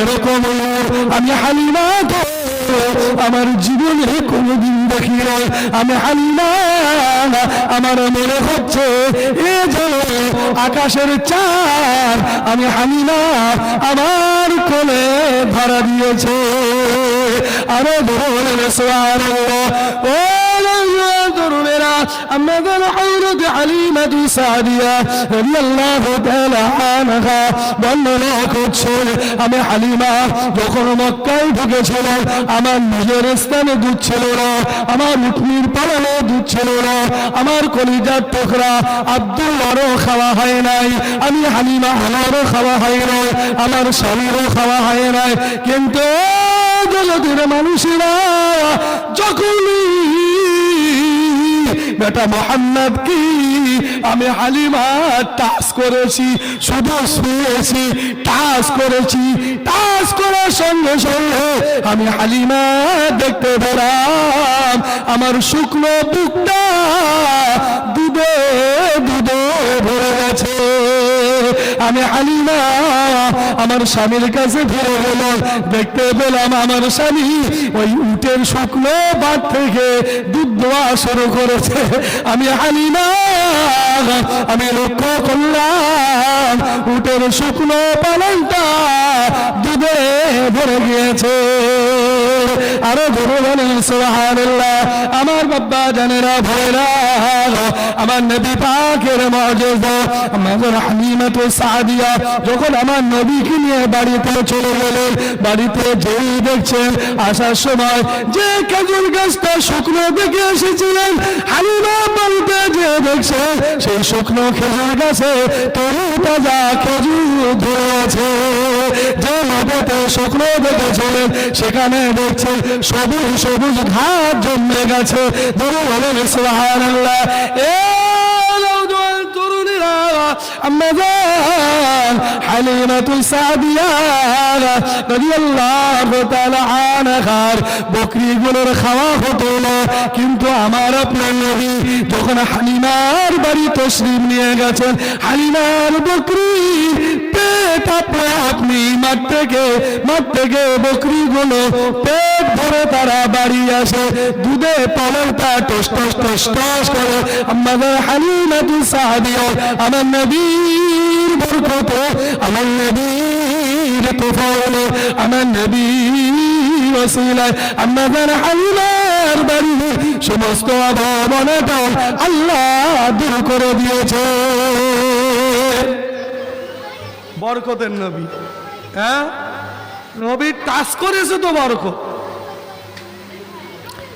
এরকম আমি হালিমা তো আমার জীবনে কোনোদিন দেখি নাই। আমি হালিমা, আমার মনে হচ্ছে, এ যে আকাশের চার আমি হালিমা আমার কোলে ধরা দিয়েছে। আরও ধরনের সোয়ার ও আমি হালিমা, যখন মক্কায় ঢুকেছিলাম, আমার নিজের স্থানে দুধ ছিল না, আমার উঠনির পালানো দুধ ছিল না, আমার কলিজার টুকরা আব্দুল্লাহরও খাওয়া হয় নাই, আমি হালিমা আমারও খাওয়া হয় নাই, আমার স্বামীরও খাওয়া হয় নাই। কিন্তু জগতের মানুষেরা যখনই বেটা মোহাম্মদ কি? আমি হালিমা টাস করেছি, শুধু শুয়েছি টাস করেছি টাস করার সঙ্গে সঙ্গে আমি হালিমা দেখতে পেলাম। আমার শুকনো বুকটা দুধে দুধে ভরে গেছে। আমি হালিমা, আমার স্বামীর কাছে ফিরে গেলাম। দেখতে পেলাম আমার স্বামী ওই উটের শুকনো বাদ থেকে দুধ দেওয়া শুরু করেছে। আমি হালিমা, আমি লক্ষ্য করলাম, উটের শুকনো পালনটা দুধে ভরে গিয়েছে। আরও ধরে বলেন আমার বাবা জানেরা আমার নবী পাকের আমাদের হালিমাতু সাদিয়া, যখন আমার নবীকে নিয়ে বাড়িতে চলে গেলেন, বাড়িতে যেই দেখছেন, আসার সময় যে খেজুর গাছটা শুকনো দেখে এসেছিলেন, হালিমা যে দেখছে সেই শুকনো খেজুর গাছে তরু তাজা খেজুর ধরেছে। যে মাটিতে শুকনো দেখেছিলেন সেখানে দেখছে সবুজ সবুজ ঘাট জমে গেছে। ধরু বলেন সোহান এ তরুণীরা আম্মাজান হালিমাতু সাদিয়া রাদিয়াল্লাহু তাআলা আনহার বকরিগুলোর খাওয়া হতো না কিন্তু আমার আপনার নবী যখন হালিমার বাড়ি তশরিফ নিয়ে গেছেন, হালিমার বকরি পেট আপনা আপনি মাঠ থেকে মাঠ থেকে বকরিগুলো পেট ভরে তারা বাড়ি আসে, দুধে পালনটা টস টস টস টস করে। আমাদের হালিমাতু সাদিয়া আমার নবীর বরকত আমার নবীর তোফাল আমার নবীর ওসিলায় আমাদের হালিমার বাড়ি সমস্ত অভাবনাটা আল্লাহ দূর করে দিয়েছে। বরকতের নবী হ্যাঁ? নবী টাচ করেছে তো বরকত।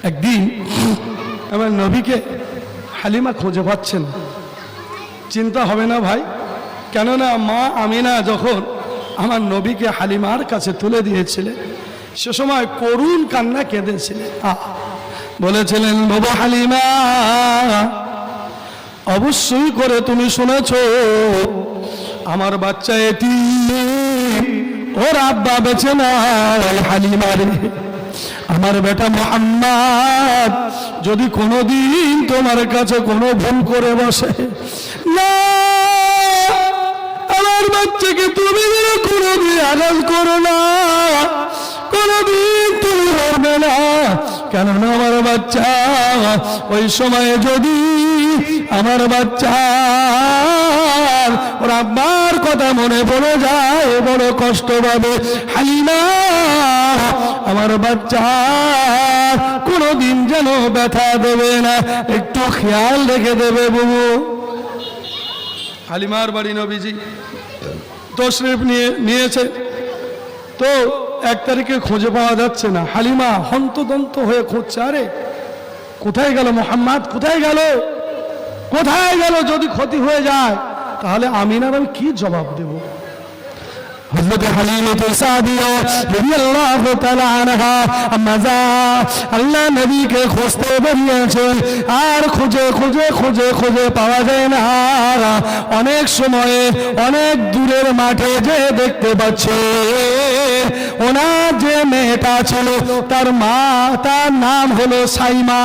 একদিন আমার নবীকে হালিমা খুঁজে পাচ্ছেন চিন্তা হবে না ভাই। কেননা মা আমিনা যখন আমার নবীকে হালিমার কাছে তুলে দিয়েছিলেন, সে সময় করুণ কান্না কেঁদেছিলেন। বলেছিলেন, বাবা হালিমা, অবশ্যই করে তুমি শুনেছ, আমার বাচ্চা এটি, ওর আব্বা বেছে না হালিমারে আমার বেটা মোহাম্মদ, যদি কোনোদিন তোমার কাছে কোনো ভুল করে বসে আমার বাচ্চাকে তুমি যেন কোনোদিন আঘাত করো না, কোনোদিন তুমি হবে না। কেননা আমার বাচ্চা, ওই সময়ে যদি আমার বাচ্চা, ওর আব্বার কথা মনে পড়ে যায়, বড় কষ্ট পাবে। হালিমা আমার বাচ্চা কোনোদিন যেন ব্যথা দেবে না। একটু খেয়াল রেখে দেবে বুবু। হালিমার বাড়ি নবীজি তশরিফ নিয়ে নিয়েছে। তো এক তারিখে খুঁজে পাওয়া যাচ্ছে না। হালিমা হন্তদন্ত হয়ে খুঁজছে, আরে কোথায় গেল মোহাম্মদ? কোথায় গেল? কোথায় গেল যদি ক্ষতি হয়ে যায়? তাহলে আমিনার আমি কি জবাব দেব? হযরত হালিমাতু সাদিয়া রাদিয়াল্লাহু তাআলা আনহা আম্মাজা আল্লাহ নবীকে খুঁজতে বেরিয়েছেন আর খুঁজে খুঁজে খুঁজে খুঁজে পাওয়া যায় না অনেক সময়ে অনেক দূরের মাঠে যে দেখতে পাচ্ছে ওনার যে মেয়েটা ছিল তার মা তার নাম হলো সাইমা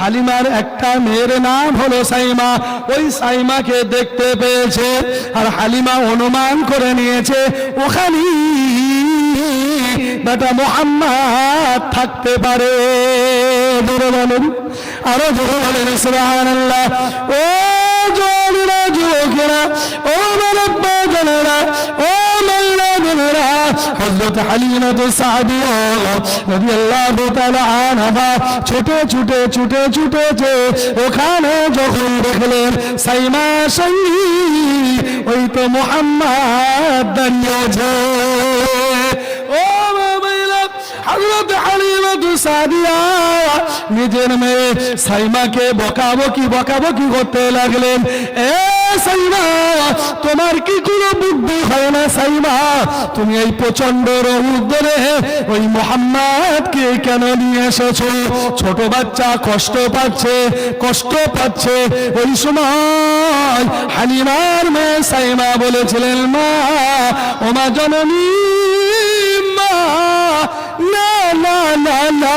হালিমার একটা মেয়ের নাম হলো সাইমা। ওই সাইমাকে দেখতে পেয়েছে আর হালিমা অনুমান করে নিয়েছে ওখানেই বেটা মোহাম্মদ থাকতে পারে। জোরে বলেন, আরও জোরে বলেন, সুবহানাল্লাহ। ও জোরেরা যুবকেরা, ও জনেরা ও মাল্লা ওখানে যখন দেখলেন সাইমা সঙ্গী ওই তো মোহাম্মদ তো সাদিয়া নিজের মেয়ে সাইমাকে বকাবকি বকাবকি করতে লাগলেন। এ সাইমা, তোমার কি কোনো বুদ্ধি হয় না সাইমা? তুমি এই প্রচণ্ড কেন নিয়ে এসেছ? ছোট বাচ্চা কষ্ট পাচ্ছে কষ্ট পাচ্ছে। ওই সময় হালিমার মেয়ে সাইমা বলেছিলেন, মা, ওমা জননী, মা, না না না না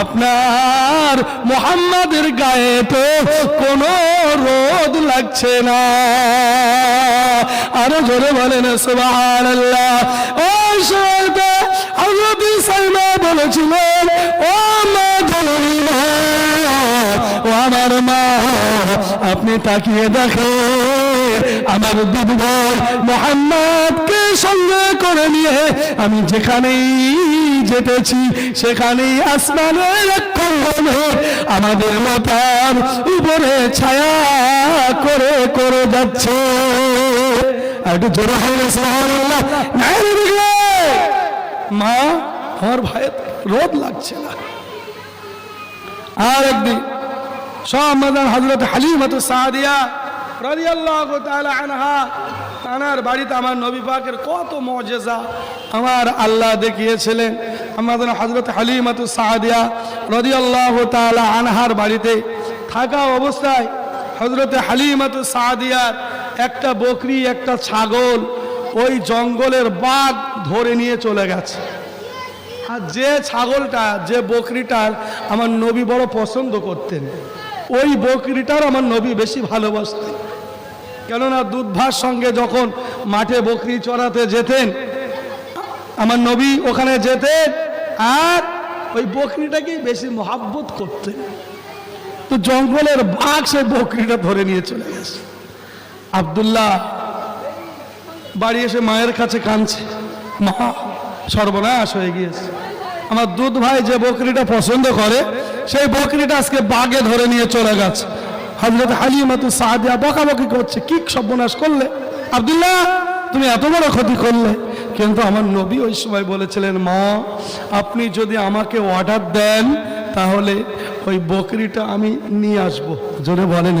আপনার মোহাম্মদের গায়ে তো কোনো রোদ লাগছে না। আরও জোরে বলেন, সুবহানাল্লাহ। ও সাইমা ও মা ও আমার মা, আপনি তাকিয়ে দেখেন, আমার ভাই মোহাম্মদকে সঙ্গে করে নিয়ে আমি যেখানেই যেতেছি, সেখানেই আসমানের এক কোণে আমাদের মাথার উপরে ছায়া করে করে যাচ্ছে। আর একটু জোরে হয়ে দিকে মা, আমার ভাইয়ের রোদ লাগছে না। আর একদিন সমাদান হজরত হালিমত সাদিয়া রাদিয়াল্লাহু তাআলা আনহা, তানার বাড়িতে আমার নবী পাকের কত মজেজা। আমার আল্লাহ দেখিয়েছিলেন আমাদের হজরত হালিমত সাদিয়া রাদিয়াল্লাহু তাআলা আনহার বাড়িতে থাকা অবস্থায় হজরত হালিমত সাদিয়ার একটা বকরি, একটা ছাগল ওই জঙ্গলের বাঘ ধরে নিয়ে চলে গেছে। আর যে ছাগলটা, যে বকরিটার আমার নবী বড় পছন্দ করতেন, ওই বকরিটার আমার নবী বেশি ভালোবাসতেন। কেননা দুধভার সঙ্গে যখন মাঠে বকরি চড়াতে যেতেন, আমার নবী ওখানে যেতেন আর ওই বকরিটাকেই বেশি মহাব্বত করতেন। তো জঙ্গলের বাঘ সেই বকরিটা ধরে নিয়ে চলে গেছে। আবদুল্লাহ বাড়ি এসে মায়ের কাছে কাঁদছে, মা, সর্বনাশ হয়ে গিয়েছে। আমার দুধ ভাই যে বকরিটা পছন্দ করে, সেই বকরিটা আজকে বাঘে ধরে নিয়ে চলে গেছে। হজরত হালিমাতু সাহাদিয়া বকাবকি করছে, কি সর্বনাশ করলে? আব্দুল্লাহ, তুমি এত বড় ক্ষতি করলে। কিন্তু আমার নবী ওই সময় বলেছিলেন, মা, আপনি যদি আমাকে অর্ডার দেন, তাহলে ওই বকরিটা আমি নিয়ে আসব। জোরে বলেন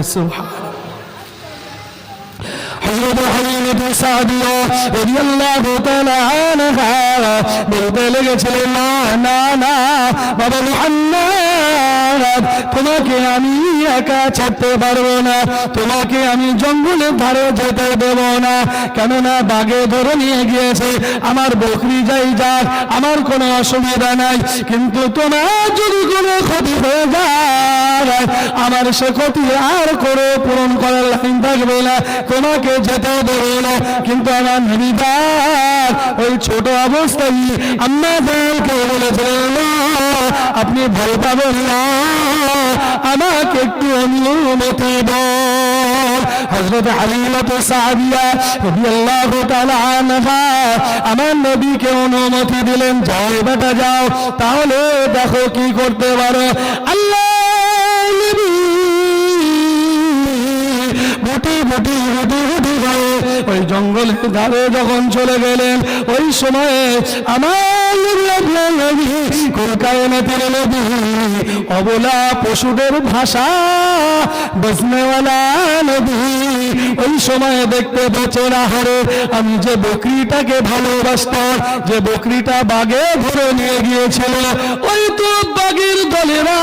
বলতে লেগেছিলেন না না, বাবা মুহাম্মদ তোমাকে আমি একা ছাড়তে পারব না। তোমাকে আমি জঙ্গলের ধারে যেতে দেব না। কেননা বাগে ধরে নিয়ে গিয়েছে। আমার বকরি যাই যাক, আমার কোনো অসুবিধা নাই। কিন্তু তোমার যদি কোনো ক্ষতি হয়ে যায়, আমার সে ক্ষতি আর করে পূরণ করার লাইন থাকবে না। তোমাকে যেতে দেবে না। কিন্তু আমার নবীদার ওই ছোট অবস্থায় আম্মা দেরকে বলেছিলেন আপনি ভয় পাবেন না। আমাকে একটু অনুমতি রাদিয়াল্লাহু তাআলা আনহা আমার নবীকে অনুমতি দিলেন, যাও বেটা, যাও, তাহলে দেখো কি করতে পারো। আল্লাহ ওই জঙ্গলের ধারে যখন চলে গেলেন, ওই সময়ে আমার নবী কলকায়নাতের নবী অবলা পশুদের ভাষা বসনেওয়ালা নবী। ওই সময় দেখতে পাচ্ছেন আহারে আমি যে বকরিটাকে ভালোবাসতাম, যে বকরিটা বাগে ধরে নিয়ে গিয়েছিল, ওই তো বাগের দলেরা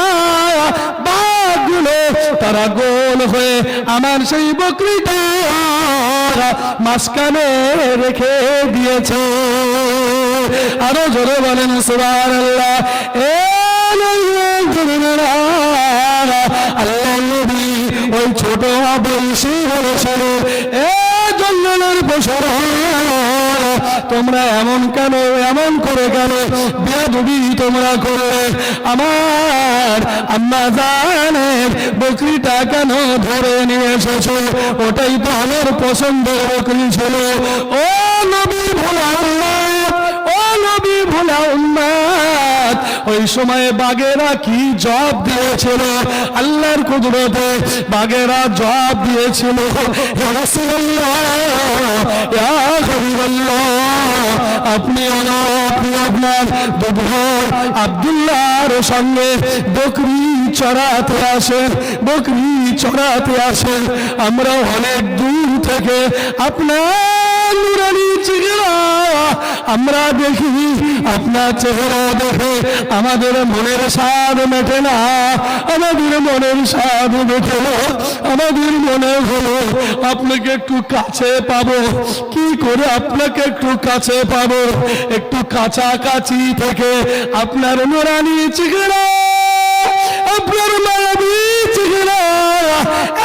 বাঘগুলো তারা গোল হয়ে আমার সেই বকরিটা মাঝখানে রেখে দিয়েছে। আরও জোরে বলেন সুবার ওই ছোট বংশী বলেছিল এ জঙ্গলের পশুরা তোমরা এমন কেন, এমন করে কেন বেদবি তোমরা করলে? আমার আম্মা জানের বকরিটা কেন ধরে নিয়ে এসেছ? ওটাই তো আমার পছন্দের বকরি ছিল। ও নবী ভোলা নবী ভোলা ওই বাগেরা কি জবাব দিয়েছিল? আল্লাহর কুদরতে বাগেরা জবাব দিয়েছিল "ইয়া রাসূলুল্লাহ, ইয়া হাবিবাল্লাহ, আপনি আপনার দুধ আব্দুল্লাহর সঙ্গে বকরি চড়াতে আসেন বকরি চড়াতে আসেন। আমরা অনেক দূর থেকে আপনার আমরা দেখি আপনার চেহারা দেখে আমাদের মনের স্বাদ মেটে না। আমাদের মনের স্বাদ মেটে আমাদের মনে হলো আপনাকে একটু কাছে পাবো। কি করে আপনাকে একটু কাছে পাবো? একটু কাছাকাছি থেকে আপনার নোরানি চেহারা, আপনার মায়াবী চেহারা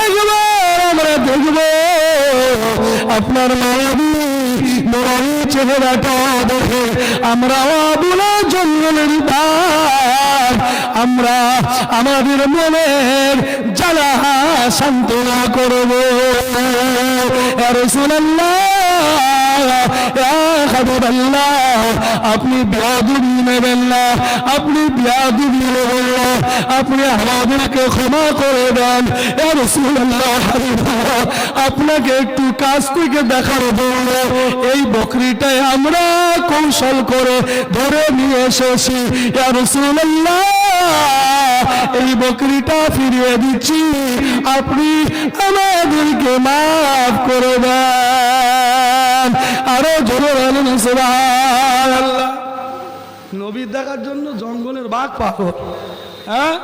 একবার আমরা দেখব। আপনার মায়াবী নোরানি চেহারাটা দেখে আমরা আবুলা জঙ্গলের দ্বার আমরা আমাদের মনের জ্বালা সান্ত্বনা করব। আপনি বিয়াদুবি নেবেন না, আপনি বিয়াদুবি নেবেন না, আপনি আমাদেরকে ক্ষমা করে দেন। আপনাকে একটু কাছ থেকে দেখার জন্য এই বকরিটাই আমরা কৌশল করে ধরে নিয়ে এসেছি। এই বকরিটা ফিরিয়ে দিচ্ছি। আপনি আমাদেরকে মাফ করে দেন। আরও জোরে বলেন নবীর দেখার জন্য জঙ্গলের বাঘ পাগল হ্যাঁ?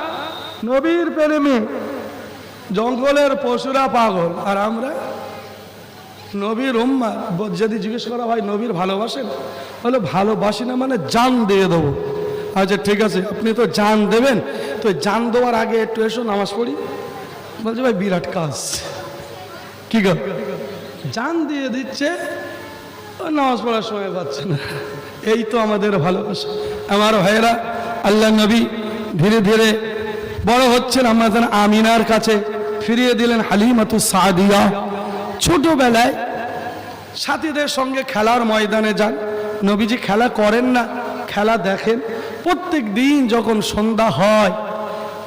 নবীর প্রেমে জঙ্গলের পশুরা পাগল। আর আমরা? নবীর উম্মা যদি জিজ্ঞেস করা হয়, নবীর ভালোবাসেন? তাহলে ভালোবাসি না মানে জান দিয়ে দেবো। আচ্ছা ঠিক আছে, আপনি তো জান দেবেন। তো জান দেওয়ার আগে একটু এসো, নামাজ পড়ি। বলছে, ভাই, বিরাট কাজ। কি গো? জান দিয়ে দিচ্ছে নামাজ পড়ার সময় পাচ্ছে না। এই তো আমাদের ভালোবাসা। আমার ভাইয়েরা আল্লাহ নবী ধীরে ধীরে বড় হচ্ছেন যেন আমিনার কাছে ফিরিয়ে দিলেন হালিমাতু সাদিয়া। ছোটবেলায় সাথীদের সঙ্গে খেলার ময়দানে যান। নবীজি খেলা করেন না, খেলা দেখেন। প্রত্যেক দিন যখন সন্ধ্যা হয়,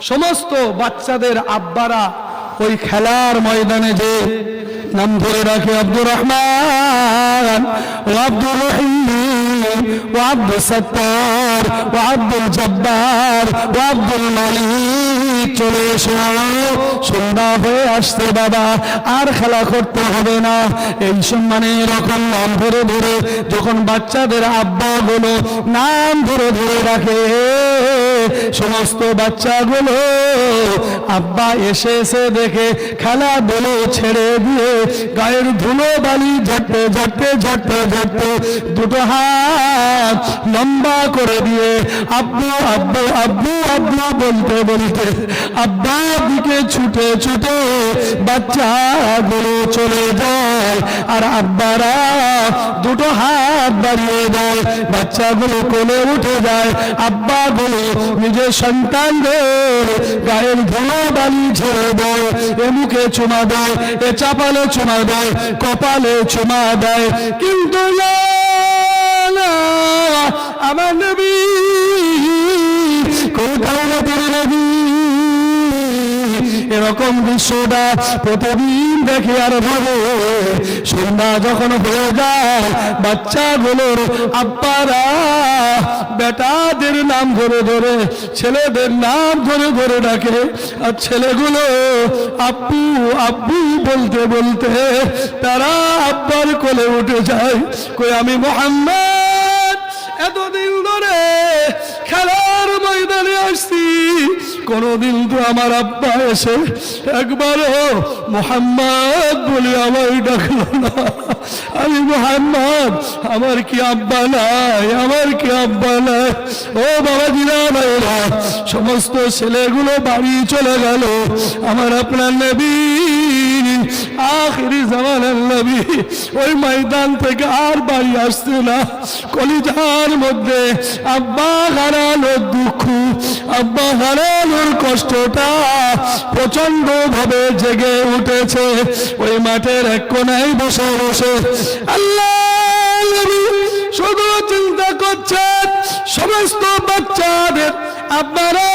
সমস্ত বাচ্চাদের আব্বারা ওই খেলার ময়দানে যে নাম ধরে রাখে আব্দুর রহমান ও আব্দুর রহিম ও আব্দুল সত্তার ও আব্দুল জব্বার ও আব্দুল মালিক। চলে এসো। সন্ধ্যা হয়ে আসতে বাবা, আর খেলা করতে হবে না। এই সম্মানে এরকম নাম ধরে ধরে, যখন বাচ্চাদের আব্বা গুলো নাম ধরে ধরে রাখে সমস্ত বাচ্চাগুলো আব্বা এসে এসে দেখে দোলো ছেড়ে দিয়ে গায়ের ধুলো বালি ঝটতে ঝটতে ঝটতে ঝটতে দুটো হাত লম্বা করে দিয়ে আব্বু আব্বু আব্বু আব্বু বলতে বলতে আব্বা দিকে ছুটে ছুটে বাচ্চাগুলো চলে যায়। আর আব্বারা দুটো হাত বাড়িয়ে দেয়, বাচ্চাগুলো কোলে উঠে যায়, আব্বাগুলো নিজের সন্তানদের গায়ের ধুলো বালি ছেড়ে দেয়, এ মুখে চুমা দেয়, এ চাপালে চুমা দেয়, কপালে চুমা দেয়। কিন্তু আমার নবী নবী এরকম দৃশ্যটা প্রতিদিন দেখে আর ভাবে। সন্ধ্যা যখন হয়ে যায়, বাচ্চাগুলোর আব্বারা বেটাদের নাম ধরে ধরে, ছেলেদের নাম ধরে ধরে ডাকে। আর ছেলেগুলো আব্বু আব্বু বলতে বলতে তারা আব্বার কোলে উঠে যায়। কই আমি মোহাম্মদ? এতদিন ধরে খেলার ময়দানে আসছি। কোনদিন তো আমার আব্বা এসে একবারও মোহাম্মদ বলে আমায় ডাকলো না। আমি মোহাম্মদ, আমার কি আব্বা নাই, আমার কি আব্বা নাই? ও বাবা দিনা ভাইরা সমস্ত ছেলেগুলো বাড়ি চলে গেল। আমার আপনার নবী আখিরি জামানের নবী, ওই ময়দান থেকে আর বাড়ি আসছে না। কলিজার মধ্যে আব্বা হারানোর দুঃখ, আব্বা হারানোর কষ্টটা প্রচণ্ড ভাবে জেগে উঠেছে। ওই মাঠের এক কোনায় বসে বসে আল্লাহ শুধু চিন্তা করছেন, সমস্ত বাচ্চাদের আপনারা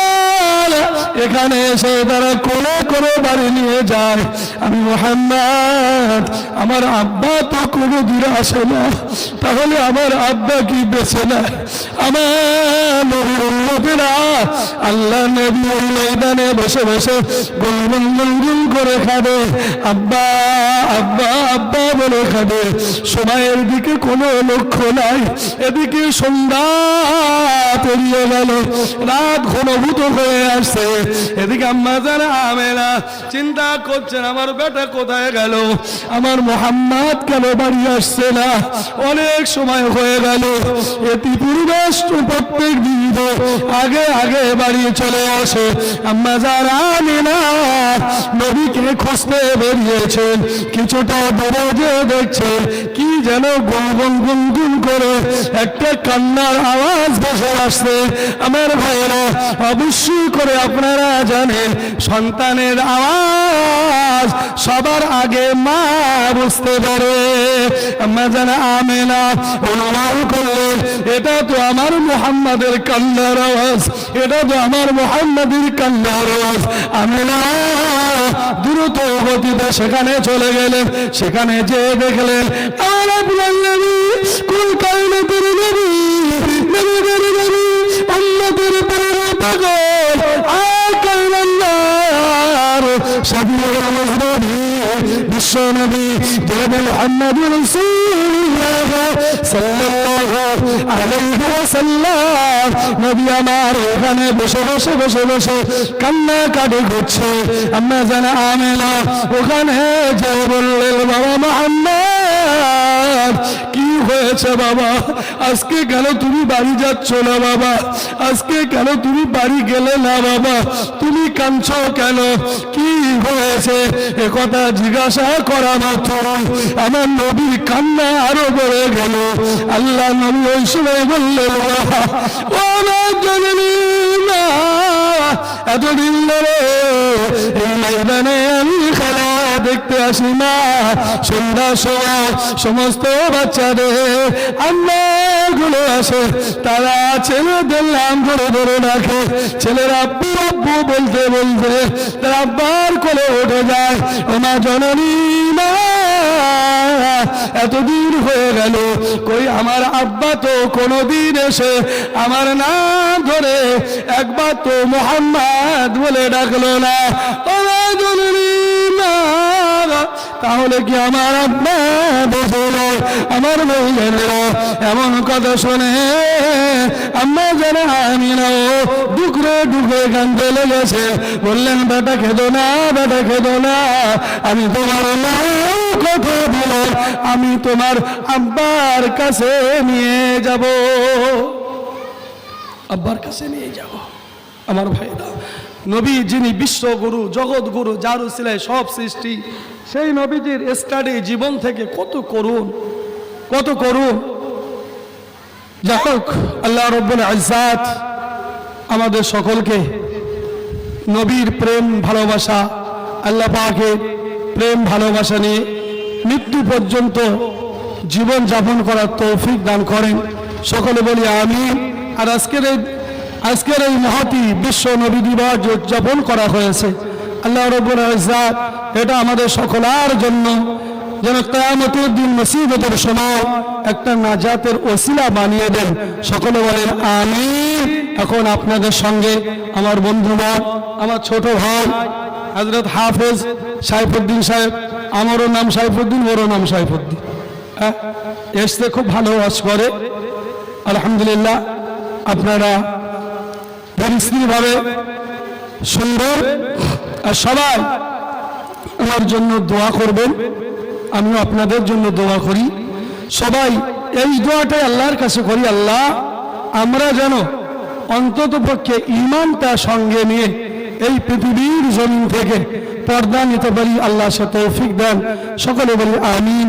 এখানে এসে তারা কোলে করে বাড়ি নিয়ে যায়। আমি মোহাম্মদ, আমার আব্বা তো কোনো দূর আসে না। তাহলে আমার আব্বা কি বেছে না? আমার আল্লাহ নবী ময়দানে বসে বসে গুনগুন করে খাবে। আব্বা আব্বা আব্বা বলে খাবে। সময়ের দিকে কোনো লক্ষ্য নাই। এদিকে সন্ধ্যা পেরিয়ে গেল। ঘনভূত হয়ে আসছে। এদিকে আম্মা জানা, আমেনা চিন্তা করছেন, আমার বেটা কোথায় গেল? আমার মোহাম্মদ কেন বাড়ি আসছে না? অনেক সময় হয়ে গেল। এটি পরিবেশ প্রত্যেক দিন আগে আগে বাড়ি চলে আসে। আম্মা যারা আমেনা নবীকে খুঁজতে বেরিয়েছেন। কিছুটা দূরে যে দেখছে কি যেন গুনগুন গুনগুন করে একটা কান্নার আওয়াজ ভেসে আসছে। আমার ভাইরা অবশ্যই করে আপনারা জানেন সন্তানের আওয়াজ সবার আগে মা বুঝতে পারে। জানা, আমেনা, অনুমান করলেন এটা তো আমার মোহাম্মদের কান্নার আওয়াজ, এটা তো আমার মোহাম্মদের কান্নার আওয়াজ। আমেনা, দ্রুত গতিতে সেখানে চলে গেলেন, সেখানে যে দেখলেন আমার করে কান্না কাটে ঘুরছে আমরা আমেনা ওখানে যে বললেন বাবা মোহাম্মদ কি হয়েছে বাবা? আজকে কেন তুমি বাড়ি যাচ্ছ না বাবা? আজকে কেন তুমি বাড়ি গেলে না বাবা? তুমি কাঁদছ কেন? কি হয়েছে? এ কথা জিজ্ঞাসা করা মাত্র আমার নবীর কান্না আরও বেড়ে গেল। আল্লাহ নবী ওই সময় বললেন ও এতদিন ধরে এই ময়দানে আমি খেলা দেখতে আসি না সন্ধ্যা সময় সমস্ত বাচ্চাদেরগুলো আসে। তারা ছেলেদের নাম ধরে ধরে রাখে ছেলেরা আব্বু বলতে বলতে তারা আব্বার কোলে উঠে যায়। ওমা জননী মা এতদিন হয়ে গেল। কই, আমার আব্বা তো কোনোদিন এসে আমার নাম ধরে একবার তো মোহাম্মদ বলে ডাকলো না। ওমা জননী তাহলে কি আমার আব্বা আমার বউজনেরা এমন কথা শোনে। আম্মা যেন আমি না ডুকরে ডুকরে কান্দে লেগেছে বললেন, বেটা খেদো না, বেটা খেদো না। আমি তোমার কথা দিল আমি তোমার আব্বার কাছে নিয়ে যাব। আব্বার কাছে নিয়ে যাব। আমার ভাইরা নবী যিনি বিশ্বগুরু, জগৎগুরু যার উসিলায় সব সৃষ্টি, সেই নবীজির স্টাডি জীবন থেকে কত করুন কত করুন যাই হোক, আল্লাহ রব্বুল আজাদ আমাদের সকলকে নবীর প্রেম, ভালোবাসা, আল্লাহ পাকের প্রেম, ভালোবাসা নিয়ে মৃত্যু পর্যন্ত জীবন যাপন করার তৌফিক দান করেন। সকলে বলি আমি আর আজকের এই আজকের এই মহতি বিশ্ব নবী দিবস উদযাপন করা হয়েছে। আল্লাহ রব্বুল আজাদ এটা আমাদের সকলার জন্য যেন কেয়ামতের দিন মুসিবতের সময় একটা নাজাতের ওসিলা বানিয়ে দেন। সকলে বলেন আমি এখন আপনাদের সঙ্গে আমার বন্ধুগণ আমার ছোট ভাই হজরত হাফেজ সাইফুদ্দিন সাহেব। আমারও নাম সাইফুদ্দিন, ওরও নাম সাইফুদ্দিন। হ্যাঁ এসতে খুব ভালো ওয়াজ করে। আলহামদুলিল্লাহ, আপনারা পরিস্থিতিভাবে সুন্দর। আর সবাই আমার জন্য দোয়া করবেন। আমি আপনাদের জন্য দোয়া করি। সবাই এই দোয়াটাই আল্লাহর কাছে করি, আল্লাহ, আমরা যেন অন্তত পক্ষে ইমানটা সঙ্গে নিয়ে এই পৃথিবীর জমিন থেকে পর্দা নিতে পারি। আল্লাহ সে তৌফিক দেন। সকলে বলি, আমিন।